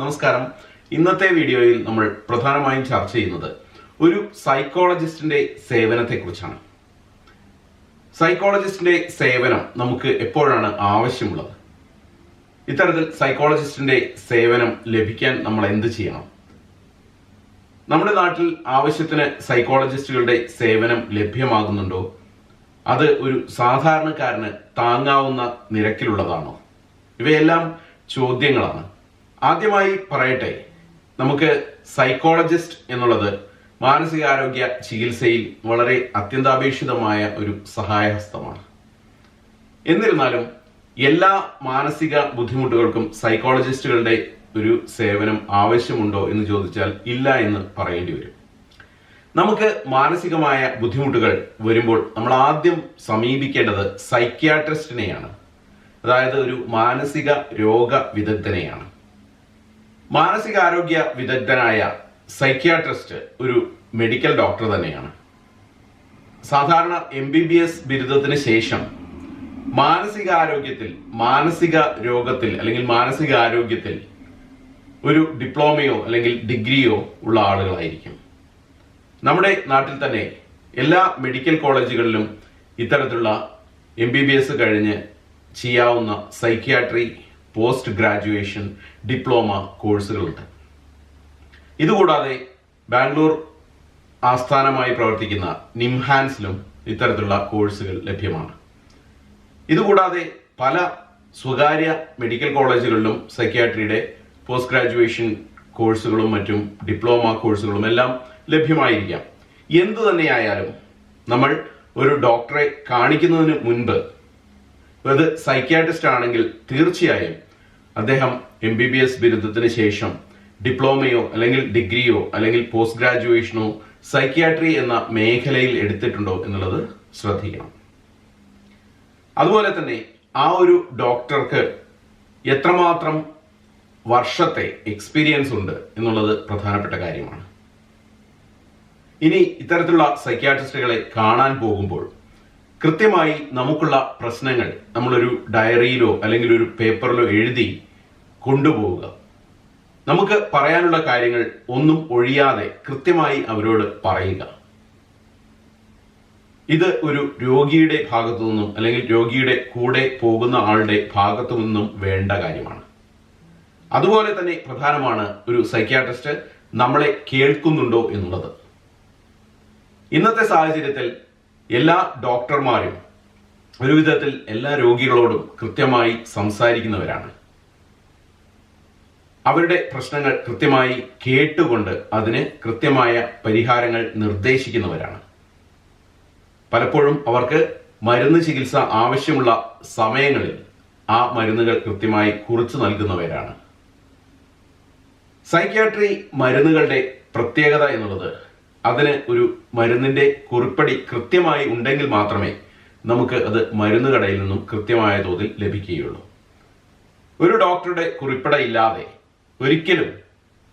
നമസ്കാരം. ഇന്നത്തെ വീഡിയോയിൽ നമ്മൾ പ്രധാനമായും ചർച്ച ചെയ്യുന്നത് ഒരു സൈക്കോളജിസ്റ്റിന്റെ സേവനത്തെക്കുറിച്ചാണ്. സൈക്കോളജിസ്റ്റിന്റെ സേവനം നമുക്ക് എപ്പോഴാണ് ആവശ്യമുള്ളത്? ഇത്തരത്തിൽ സൈക്കോളജിസ്റ്റിന്റെ സേവനം ലഭിക്കാൻ നമ്മൾ എന്ത് ചെയ്യണം? നമ്മുടെ നാട്ടിൽ ആവശ്യത്തിന് സൈക്കോളജിസ്റ്റുകളുടെ സേവനം ലഭ്യമാകുന്നുണ്ടോ? അത് ഒരു സാധാരണക്കാരന് താങ്ങാവുന്ന നിരക്കിലുള്ളതാണോ? ഇവയെല്ലാം ചോദ്യങ്ങളാണ്. ആദ്യമായി പറയട്ടെ നമുക്ക് സൈക്കോളജിസ്റ്റ് എന്നുള്ളത് മാനസികാരോഗ്യ ചികിത്സയിൽ വളരെ അത്യന്താപേക്ഷിതമായ ഒരു സഹായഹസ്തമാണ്. എന്നിരുന്നാലും എല്ലാ മാനസിക ബുദ്ധിമുട്ടുകൾക്കും സൈക്കോളജിസ്റ്റുകളുടെ ഒരു സേവനം ആവശ്യമുണ്ടോ എന്ന് ചോദിച്ചാൽ ഇല്ല എന്ന് പറയേണ്ടി വരും. നമുക്ക് മാനസികമായ ബുദ്ധിമുട്ടുകൾ വരുമ്പോൾ നമ്മൾ ആദ്യം സമീപിക്കേണ്ടത് സൈക്യാട്രിസ്റ്റിനെയാണ് അതായത് ഒരു മാനസിക രോഗ വിദഗ്ധനെയാണ്. മാനസികാരോഗ്യ വിദഗ്ധനായ സൈക്യാട്രിസ്റ്റ് ഒരു മെഡിക്കൽ ഡോക്ടർ തന്നെയാണ്. സാധാരണ എം ബി ബി എസ് ബിരുദത്തിന് ശേഷം മാനസികാരോഗ്യത്തിൽ മാനസിക രോഗത്തിൽ അല്ലെങ്കിൽ മാനസികാരോഗ്യത്തിൽ ഒരു ഡിപ്ലോമയോ അല്ലെങ്കിൽ ഡിഗ്രിയോ ഉള്ള ആളുകളായിരിക്കും. നമ്മുടെ നാട്ടിൽ തന്നെ എല്ലാ മെഡിക്കൽ കോളേജുകളിലും ഇത്തരത്തിലുള്ള എം ബി ബി എസ് കഴിഞ്ഞ് ചെയ്യാവുന്ന സൈക്യാട്രി പോസ്റ്റ് ഗ്രാജുവേഷൻ ഡിപ്ലോമ കോഴ്സുകളുണ്ട്. ഇതുകൂടാതെ ബാംഗ്ലൂർ ആസ്ഥാനമായി പ്രവർത്തിക്കുന്ന നിംഹാൻസിലും ഇത്തരത്തിലുള്ള കോഴ്സുകൾ ലഭ്യമാണ്. ഇതുകൂടാതെ പല സ്വകാര്യ മെഡിക്കൽ കോളേജുകളിലും സൈക്യാട്രിയുടെ പോസ്റ്റ് ഗ്രാജുവേഷൻ കോഴ്സുകളും മറ്റും ഡിപ്ലോമ കോഴ്സുകളും എല്ലാം ലഭ്യമായിരിക്കാം. എന്തു തന്നെയായാലും നമ്മൾ ഒരു ഡോക്ടറെ കാണിക്കുന്നതിന് മുൻപ് അത് സൈക്യാട്രിസ്റ്റ് ആണെങ്കിൽ തീർച്ചയായും അദ്ദേഹം എം ബി ബി എസ് ബിരുദത്തിന് ശേഷം ഡിപ്ലോമയോ അല്ലെങ്കിൽ ഡിഗ്രിയോ അല്ലെങ്കിൽ പോസ്റ്റ് ഗ്രാജുവേഷനോ സൈക്യാട്രി എന്ന മേഖലയിൽ എടുത്തിട്ടുണ്ടോ എന്നുള്ളത് ശ്രദ്ധിക്കണം. അതുപോലെ തന്നെ ആ ഒരു ഡോക്ടർക്ക് എത്രമാത്രം വർഷത്തെ എക്സ്പീരിയൻസ് ഉണ്ട് എന്നുള്ളത് പ്രധാനപ്പെട്ട കാര്യമാണ്. ഇനി ഇത്തരത്തിലുള്ള സൈക്യാട്രിസ്റ്റുകളെ കാണാൻ പോകുമ്പോൾ കൃത്യമായി നമുക്കുള്ള പ്രശ്നങ്ങൾ നമ്മളൊരു ഡയറിയിലോ അല്ലെങ്കിൽ ഒരു പേപ്പറിലോ എഴുതി കൊണ്ടുപോവുക. നമുക്ക് പറയാനുള്ള കാര്യങ്ങൾ ഒന്നും ഒഴിയാതെ കൃത്യമായി അവരോട് പറയുക. ഇത് ഒരു രോഗിയുടെ ഭാഗത്തു നിന്നും അല്ലെങ്കിൽ രോഗിയുടെ കൂടെ പോകുന്ന ആളുടെ ഭാഗത്തു നിന്നും വേണ്ട കാര്യമാണ്. അതുപോലെ തന്നെ പ്രധാനമാണ് ഒരു സൈക്യാട്രിസ്റ്റ് നമ്മളെ കേൾക്കുന്നുണ്ടോ എന്നുള്ളത്. ഇന്നത്തെ സാഹചര്യത്തിൽ എല്ലാ ഡോക്ടർമാരും ഒരു വിധത്തിൽ എല്ലാ രോഗികളോടും കൃത്യമായി സംസാരിക്കുന്നവരാണ്. അവരുടെ പ്രശ്നങ്ങൾ കൃത്യമായി കേട്ടുകൊണ്ട് അതിന് കൃത്യമായ പരിഹാരങ്ങൾ നിർദ്ദേശിക്കുന്നവരാണ്. പലപ്പോഴും അവർക്ക് മരുന്ന് ചികിത്സ ആവശ്യമുള്ള സമയങ്ങളിൽ ആ മരുന്നുകൾ കൃത്യമായി കുറിച്ചു നൽകുന്നവരാണ്. സൈക്യാട്രി മരുന്നുകളുടെ പ്രത്യേകത എന്നുള്ളത് അതിന് ഒരു മരുന്നിന്റെ കുറിപ്പടി കൃത്യമായി ഉണ്ടെങ്കിൽ മാത്രമേ നമുക്ക് അത് മരുന്ന് കടയിൽ നിന്നും കൃത്യമായ തോതിൽ ലഭിക്കുകയുള്ളൂ. ഒരു ഡോക്ടറുടെ കുറിപ്പട ഇല്ലാതെ ഒരിക്കലും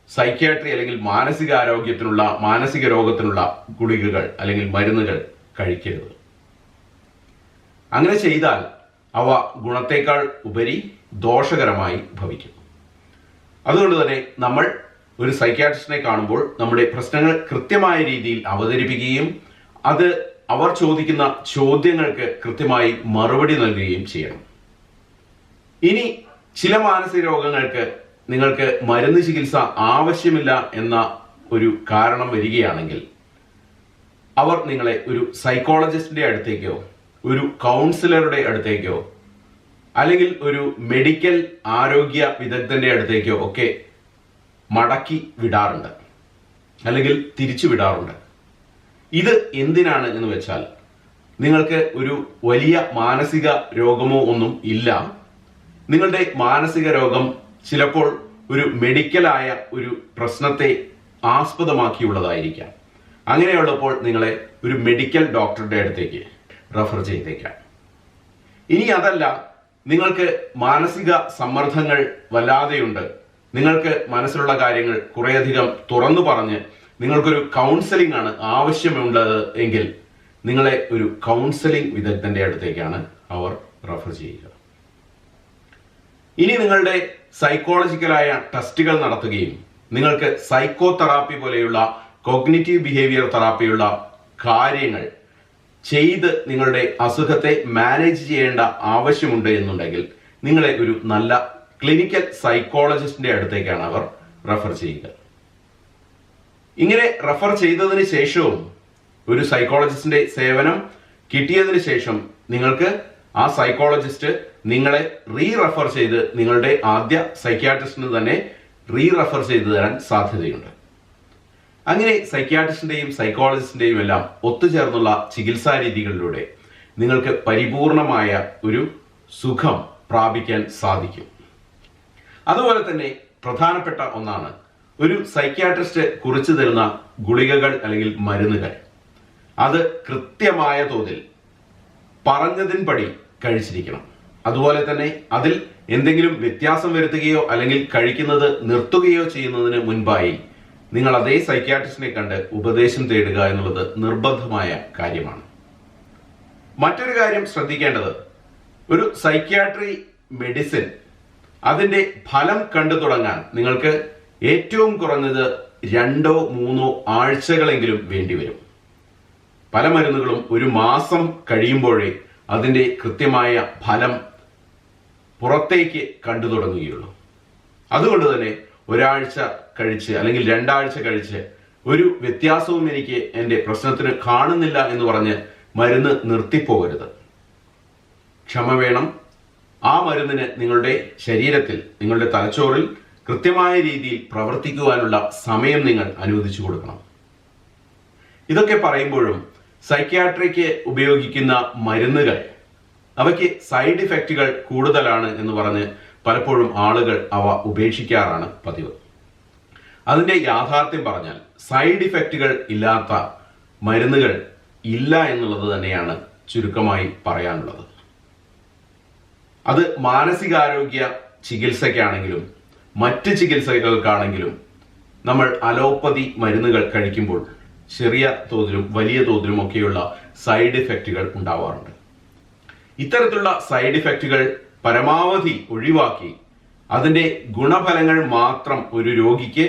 സൈക്യാട്രി അല്ലെങ്കിൽ മാനസികാരോഗ്യത്തിനുള്ള മാനസിക രോഗത്തിനുള്ള ഗുളികകൾ അല്ലെങ്കിൽ മരുന്നുകൾ കഴിക്കരുത്. അങ്ങനെ ചെയ്താൽ അവ ഗുണത്തേക്കാൾ ഉപരി ദോഷകരമായി ഭവിക്കും. അതുകൊണ്ട് തന്നെ നമ്മൾ ഒരു സൈക്യാട്രിസ്റ്റിനെ കാണുമ്പോൾ നമ്മുടെ പ്രശ്നങ്ങൾ കൃത്യമായ രീതിയിൽ അവതരിപ്പിക്കുകയും അത് അവർ ചോദിക്കുന്ന ചോദ്യങ്ങൾക്ക് കൃത്യമായി മറുപടി നൽകുകയും ചെയ്യണം. ഇനി ചില മാനസിക രോഗങ്ങൾക്ക് നിങ്ങൾക്ക് മരുന്ന് ചികിത്സ ആവശ്യമില്ല എന്ന ഒരു കാരണം വരികയാണെങ്കിൽ അവർ നിങ്ങളെ ഒരു സൈക്കോളജിസ്റ്റിന്റെ അടുത്തേക്കോ ഒരു കൗൺസിലറുടെ അടുത്തേക്കോ അല്ലെങ്കിൽ ഒരു മെഡിക്കൽ ആരോഗ്യ വിദഗ്ധന്റെ അടുത്തേക്കോ ഒക്കെ മടക്കി വിടാറുണ്ട്. അല്ലെങ്കിൽ തിരിച്ചു വിടാറുണ്ട്. ഇത് എന്തിനാണ് എന്ന് വെച്ചാൽ നിങ്ങൾക്ക് ഒരു വലിയ മാനസിക രോഗമോ ഒന്നും ഇല്ല. നിങ്ങളുടെ മാനസിക രോഗം ചിലപ്പോൾ ഒരു മെഡിക്കലായ ഒരു പ്രശ്നത്തെ ആസ്പദമാക്കിയുള്ളതായിരിക്കാം. അങ്ങനെയുള്ളപ്പോൾ നിങ്ങളെ ഒരു മെഡിക്കൽ ഡോക്ടറുടെ അടുത്തേക്ക് റെഫർ ചെയ്തേക്കാം. ഇനി അതല്ല നിങ്ങൾക്ക് മാനസിക സമ്മർദ്ദങ്ങൾ വല്ലാതെയുണ്ട്. നിങ്ങൾക്ക് മനസ്സിലുള്ള കാര്യങ്ങൾ കുറേയധികം തുറന്നു പറഞ്ഞ് നിങ്ങൾക്കൊരു കൗൺസിലിംഗ് ആണ് ആവശ്യമുള്ളത് എങ്കിൽ നിങ്ങളെ ഒരു കൗൺസിലിംഗ് വിദഗ്ധന്റെ അടുത്തേക്കാണ് അവർ റെഫർ ചെയ്യുക. ഇനി നിങ്ങളുടെ സൈക്കോളജിക്കലായ ടെസ്റ്റുകൾ നടത്തുകയും നിങ്ങൾക്ക് സൈക്കോ തെറാപ്പി പോലെയുള്ള കോഗ്നിറ്റീവ് ബിഹേവിയർ തെറാപ്പിയുള്ള കാര്യങ്ങൾ ചെയ്ത് നിങ്ങളുടെ അസുഖത്തെ മാനേജ് ചെയ്യേണ്ട ആവശ്യമുണ്ട് എന്നുണ്ടെങ്കിൽ നിങ്ങളെ ഒരു നല്ല ക്ലിനിക്കൽ സൈക്കോളജിസ്റ്റിന്റെ അടുത്തേക്കാണ് അവർ റെഫർ ചെയ്യുക. ഇങ്ങനെ റെഫർ ചെയ്തതിന് ശേഷവും ഒരു സൈക്കോളജിസ്റ്റിന്റെ സേവനം കിട്ടിയതിന് ശേഷം നിങ്ങൾക്ക് ആ സൈക്കോളജിസ്റ്റ് നിങ്ങളെ റീ റെഫർ ചെയ്ത് നിങ്ങളുടെ ആദ്യ സൈക്യാട്രിസ്റ്റിന് തന്നെ റീ റെഫർ ചെയ്തു തരാൻ സാധ്യതയുണ്ട്. അങ്ങനെ സൈക്യാട്രിസ്റ്റിന്റെയും സൈക്കോളജിസ്റ്റിന്റെയും എല്ലാം ഒത്തുചേർന്നുള്ള ചികിത്സാ രീതികളിലൂടെ നിങ്ങൾക്ക് പരിപൂർണമായ ഒരു സുഖം പ്രാപിക്കാൻ സാധിക്കും. അതുപോലെ തന്നെ പ്രധാനപ്പെട്ട ഒന്നാണ് ഒരു സൈക്യാട്രിസ്റ്റ് കുറിച്ചു തരുന്ന ഗുളികകൾ അല്ലെങ്കിൽ മരുന്നുകൾ. അത് കൃത്യമായ തോതിൽ പറഞ്ഞതിൻപടി കഴിച്ചിരിക്കണം. അതുപോലെ തന്നെ അതിൽ എന്തെങ്കിലും വ്യത്യാസം വരുത്തുകയോ അല്ലെങ്കിൽ കഴിക്കുന്നത് നിർത്തുകയോ ചെയ്യുന്നതിന് മുൻപായി നിങ്ങൾ അതേ സൈക്യാട്രിസ്റ്റിനെ കണ്ട് ഉപദേശം തേടുക എന്നുള്ളത് നിർബന്ധമായ കാര്യമാണ്. മറ്റൊരു കാര്യം ശ്രദ്ധിക്കേണ്ടത്. ഒരു സൈക്യാട്രി മെഡിസിൻ അതിന്റെ ഫലം കണ്ടു തുടങ്ങാൻ നിങ്ങൾക്ക് ഏറ്റവും കുറഞ്ഞത് രണ്ടോ മൂന്നോ ആഴ്ചകളെങ്കിലും വേണ്ടിവരും പല മരുന്നുകളും ഒരു മാസം കഴിയുമ്പോഴേ അതിന്റെ കൃത്യമായ ഫലം പുറത്തേക്ക് കണ്ടു തുടങ്ങുകയുള്ളൂ. അതുകൊണ്ട് തന്നെ ഒരാഴ്ച കഴിച്ച് അല്ലെങ്കിൽ രണ്ടാഴ്ച കഴിച്ച് ഒരു വ്യത്യാസവും എനിക്ക് എന്റെ പ്രശ്നത്തിന് കാണുന്നില്ല എന്ന് പറഞ്ഞ് മരുന്ന് നിർത്തിപ്പോകരുത്. ക്ഷമ വേണം ആ മരുന്നിന് നിങ്ങളുടെ ശരീരത്തിൽ നിങ്ങളുടെ തലച്ചോറിൽ കൃത്യമായ രീതിയിൽ പ്രവർത്തിക്കുവാനുള്ള സമയം നിങ്ങൾ അനുവദിച്ചു കൊടുക്കണം. ഇതൊക്കെ പറയുമ്പോഴും സൈക്യാട്രിക്ക് ഉപയോഗിക്കുന്ന മരുന്നുകൾ അവയ്ക്ക് സൈഡ് ഇഫക്റ്റുകൾ കൂടുതലാണ് എന്ന് പറഞ്ഞ് പലപ്പോഴും ആളുകൾ അവ ഉപേക്ഷിക്കാറാണ് പതിവ്. അതിന്റെ യാഥാർത്ഥ്യം പറഞ്ഞാൽ സൈഡ് ഇഫക്റ്റുകൾ ഇല്ലാത്ത മരുന്നുകൾ ഇല്ല എന്നുള്ളത് തന്നെയാണ് ചുരുക്കമായി പറയാനുള്ളത്. അത് മാനസികാരോഗ്യ ചികിത്സയ്ക്കാണെങ്കിലും മറ്റ് ചികിത്സകൾക്കാണെങ്കിലും നമ്മൾ അലോപ്പതി മരുന്നുകൾ കഴിക്കുമ്പോൾ ചെറിയ തോതിലും വലിയ തോതിലും ഒക്കെയുള്ള സൈഡ് ഇഫക്റ്റുകൾ ഉണ്ടാവാറുണ്ട്. ഇത്തരത്തിലുള്ള സൈഡ് ഇഫക്റ്റുകൾ പരമാവധി ഒഴിവാക്കി അതിന്റെ ഗുണഫലങ്ങൾ മാത്രം ഒരു രോഗിക്ക്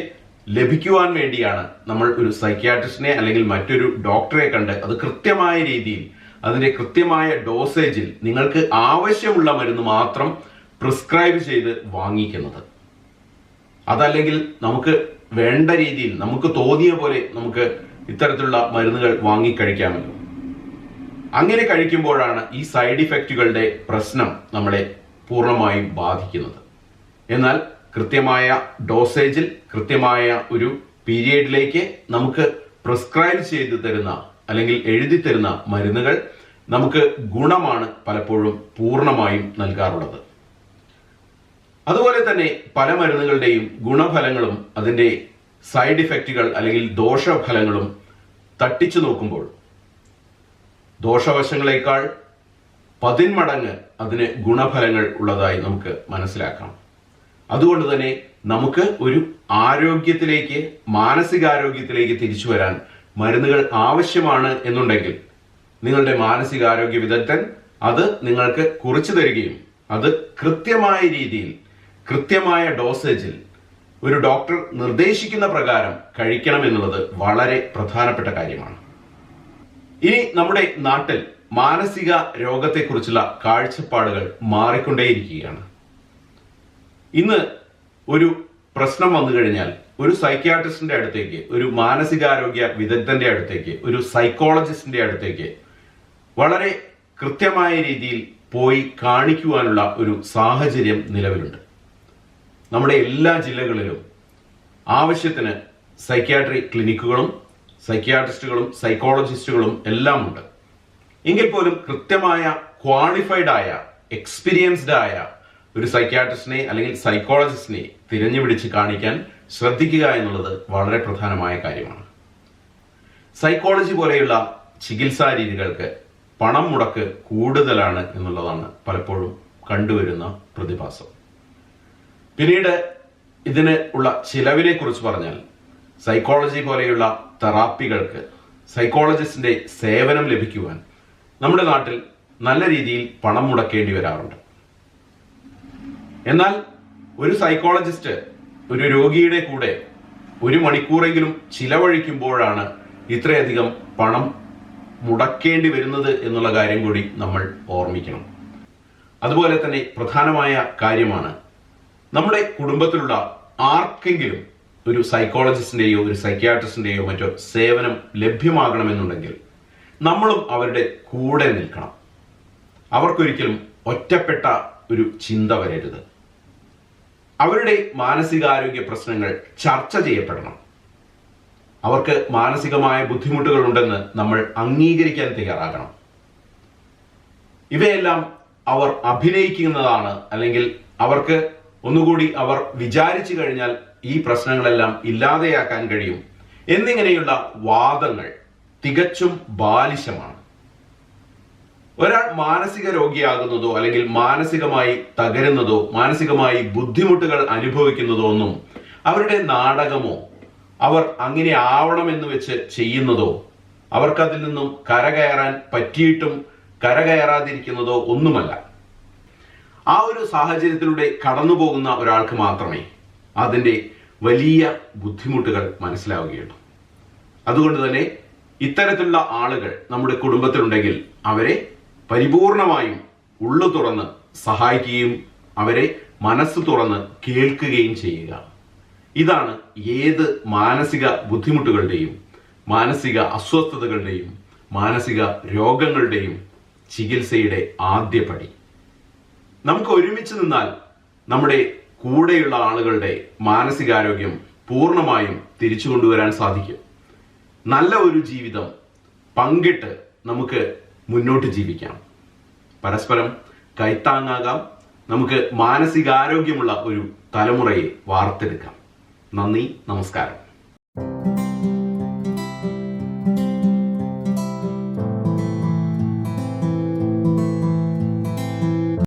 ലഭിക്കുവാൻ വേണ്ടിയാണ് നമ്മൾ ഒരു സൈക്യാട്രിസ്റ്റിനെ അല്ലെങ്കിൽ മറ്റൊരു ഡോക്ടറെ കണ്ട് അത് കൃത്യമായ രീതിയിൽ അതിന്റെ കൃത്യമായ ഡോസേജിൽ നിങ്ങൾക്ക് ആവശ്യമുള്ള മരുന്ന് മാത്രം പ്രിസ്ക്രൈബ് ചെയ്ത് വാങ്ങിക്കുന്നത്. അതല്ലെങ്കിൽ നമുക്ക് വേണ്ട രീതിയിൽ നമുക്ക് തോന്നിയ പോലെ നമുക്ക് ഇത്തരത്തിലുള്ള മരുന്നുകൾ വാങ്ങിക്കഴിക്കാമല്ലോ അങ്ങനെ കഴിക്കുമ്പോഴാണ് ഈ സൈഡ് ഇഫക്റ്റുകളുടെ പ്രശ്നം നമ്മളെ പൂർണമായും ബാധിക്കുന്നത്. എന്നാൽ കൃത്യമായ ഡോസേജിൽ കൃത്യമായ ഒരു പീരിയഡിലേക്ക് നമുക്ക് പ്രിസ്ക്രൈബ് ചെയ്തു തരുന്ന അല്ലെങ്കിൽ എഴുതി തരുന്ന മരുന്നുകൾ നമുക്ക് ഗുണമാണ് പലപ്പോഴും പൂർണമായും നൽകാറുള്ളത്. അതുപോലെ തന്നെ പല മരുന്നുകളുടെയും ഗുണഫലങ്ങളും അതിന്റെ സൈഡ് ഇഫക്റ്റുകൾ അല്ലെങ്കിൽ ദോഷഫലങ്ങളും തട്ടിച്ചു നോക്കുമ്പോൾ ദോഷവശങ്ങളെക്കാൾ പതിന്മടങ്ങ് അതിന് ഗുണഫലങ്ങൾ ഉള്ളതായി നമുക്ക് മനസ്സിലാക്കാം. അതുകൊണ്ട് തന്നെ നമുക്ക് ഒരു ആരോഗ്യത്തിലേക്ക് മാനസികാരോഗ്യത്തിലേക്ക് തിരിച്ചു വരാൻ മരുന്നുകൾ ആവശ്യമാണ് എന്നുണ്ടെങ്കിൽ നിങ്ങളുടെ മാനസികാരോഗ്യ വിദഗ്ധൻ അത് നിങ്ങൾക്ക് കുറിച്ചു തരികയും അത് കൃത്യമായ രീതിയിൽ കൃത്യമായ ഡോസേജിൽ ഒരു ഡോക്ടർ നിർദ്ദേശിക്കുന്ന പ്രകാരം കഴിക്കണം എന്നുള്ളത് വളരെ പ്രധാനപ്പെട്ട കാര്യമാണ്. ഇനി നമ്മുടെ നാട്ടിൽ മാനസിക രോഗത്തെക്കുറിച്ചുള്ള കാഴ്ചപ്പാടുകൾ മാറിക്കൊണ്ടേയിരിക്കുകയാണ്. ഇന്ന് ഒരു പ്രശ്നം വന്നു കഴിഞ്ഞാൽ ഒരു സൈക്യാട്രിസ്റ്റിന്റെ അടുത്തേക്ക് ഒരു മാനസികാരോഗ്യ വിദഗ്ധന്റെ അടുത്തേക്ക് ഒരു സൈക്കോളജിസ്റ്റിന്റെ അടുത്തേക്ക് വളരെ കൃത്യമായ രീതിയിൽ പോയി കാണിക്കുവാനുള്ള ഒരു സാഹചര്യം നിലവിലുണ്ട്. നമ്മുടെ എല്ലാ ജില്ലകളിലും ആവശ്യത്തിന് സൈക്യാട്രി ക്ലിനിക്കുകളും സൈക്യാട്രിസ്റ്റുകളും സൈക്കോളജിസ്റ്റുകളും എല്ലാം ഉണ്ട് എങ്കിൽ പോലും കൃത്യമായ ക്വാളിഫൈഡ് ആയ എക്സ്പീരിയൻസ്ഡ് ആയ ഒരു സൈക്യാട്രിസ്റ്റിനെ അല്ലെങ്കിൽ സൈക്കോളജിസ്റ്റിനെ തിരഞ്ഞുപിടിച്ച് കാണിക്കാൻ ശ്രദ്ധിക്കുക എന്നുള്ളത് വളരെ പ്രധാനമായ കാര്യമാണ്. സൈക്കോളജി പോലെയുള്ള ചികിത്സാ രീതികൾക്ക് പണം മുടക്ക് കൂടുതലാണ് എന്നുള്ളതാണ് പലപ്പോഴും കണ്ടുവരുന്ന പ്രതിഭാസം. പിന്നീട് ഇതിന് ഉള്ള ചിലവിനെ കുറിച്ച് പറഞ്ഞാൽ സൈക്കോളജി പോലെയുള്ള തെറാപ്പികൾക്ക് സൈക്കോളജിസ്റ്റിന്റെ സേവനം ലഭിക്കുവാൻ നമ്മുടെ നാട്ടിൽ നല്ല രീതിയിൽ പണം മുടക്കേണ്ടി വരാറുണ്ട്. എന്നാൽ ഒരു സൈക്കോളജിസ്റ്റ് ഒരു രോഗിയുടെ കൂടെ ഒരു മണിക്കൂറെങ്കിലും ചിലവഴിക്കുമ്പോഴാണ് ഇത്രയധികം പണം മുടക്കേണ്ടി വരുന്നത് എന്നുള്ള കാര്യം കൂടി നമ്മൾ ഓർമ്മിക്കണം. അതുപോലെ തന്നെ പ്രധാനമായ കാര്യമാണ് നമ്മുടെ കുടുംബത്തിലുള്ള ആർക്കെങ്കിലും ഒരു സൈക്കോളജിസ്റ്റിന്റെയോ ഒരു സൈക്യാട്രിസ്റ്റിന്റെയോ മറ്റോ സേവനം ലഭ്യമാകണമെന്നുണ്ടെങ്കിൽ നമ്മളും അവരുടെ കൂടെ നിൽക്കണം. അവർക്കൊരിക്കലും ഒറ്റപ്പെട്ട ഒരു ചിന്ത വരരുത്. അവരുടെ മാനസികാരോഗ്യ പ്രശ്നങ്ങൾ ചർച്ച ചെയ്യപ്പെടണം. അവർക്ക് മാനസികമായ ബുദ്ധിമുട്ടുകൾ ഉണ്ടെന്ന് നമ്മൾ അംഗീകരിക്കാൻ തയ്യാറാകണം. ഇവയെല്ലാം അവർ അഭിനയിക്കുന്നതാണ് അല്ലെങ്കിൽ അവർക്ക് ഒന്നുകൂടി അവർ വിചാരിച്ചു കഴിഞ്ഞാൽ ഈ പ്രശ്നങ്ങളെല്ലാം ഇല്ലാതെയാക്കാൻ കഴിയും എന്നിങ്ങനെയുള്ള വാദങ്ങൾ തികച്ചും ബാലിശമാണ്. ഒരാൾ മാനസിക രോഗിയാകുന്നതോ അല്ലെങ്കിൽ മാനസികമായി തകരുന്നതോ മാനസികമായി ബുദ്ധിമുട്ടുകൾ അനുഭവിക്കുന്നതോ ഒന്നും അവരുടെ നാടകമോ അവർ അങ്ങനെ ആവണമെന്ന് വെച്ച് ചെയ്യുന്നതോ അവർക്കതിൽ നിന്നും കരകയറാൻ പറ്റിയിട്ടും കരകയറാതിരിക്കുന്നതോ ഒന്നുമല്ല. ആ ഒരു സാഹചര്യത്തിലൂടെ കടന്നു പോകുന്ന ഒരാൾക്ക് മാത്രമേ അതിന്റെ വലിയ ബുദ്ധിമുട്ടുകൾ മനസ്സിലാവുകയുള്ളൂ. അതുകൊണ്ട് തന്നെ ഇത്തരത്തിലുള്ള ആളുകൾ നമ്മുടെ കുടുംബത്തിലുണ്ടെങ്കിൽ അവരെ പരിപൂർണമായും ഉള്ളു തുറന്ന് സഹായിക്കുകയും അവരെ മനസ്സ് തുറന്ന് കേൾക്കുകയും ചെയ്യുക. ഇതാണ് ഏത് മാനസിക ബുദ്ധിമുട്ടുകളുടെയും മാനസിക അസ്വസ്ഥതകളുടെയും മാനസിക രോഗങ്ങളുടെയും ചികിത്സയുടെ ആദ്യപടി. നമുക്ക് ഒരുമിച്ച് നിന്നാൽ നമ്മുടെ കൂടെയുള്ള ആളുകളുടെ മാനസികാരോഗ്യം പൂർണമായും തിരിച്ചു കൊണ്ടുവരാൻ സാധിക്കും. നല്ല ഒരു ജീവിതം പങ്കിട്ട് നമുക്ക് മുന്നോട്ട് ജീവിക്കാം. പരസ്പരം കൈത്താങ്ങാകാം. നമുക്ക് മാനസികാരോഗ്യമുള്ള ഒരു തലമുറയെ വാർത്തെടുക്കാം. നന്ദി നമസ്കാരം.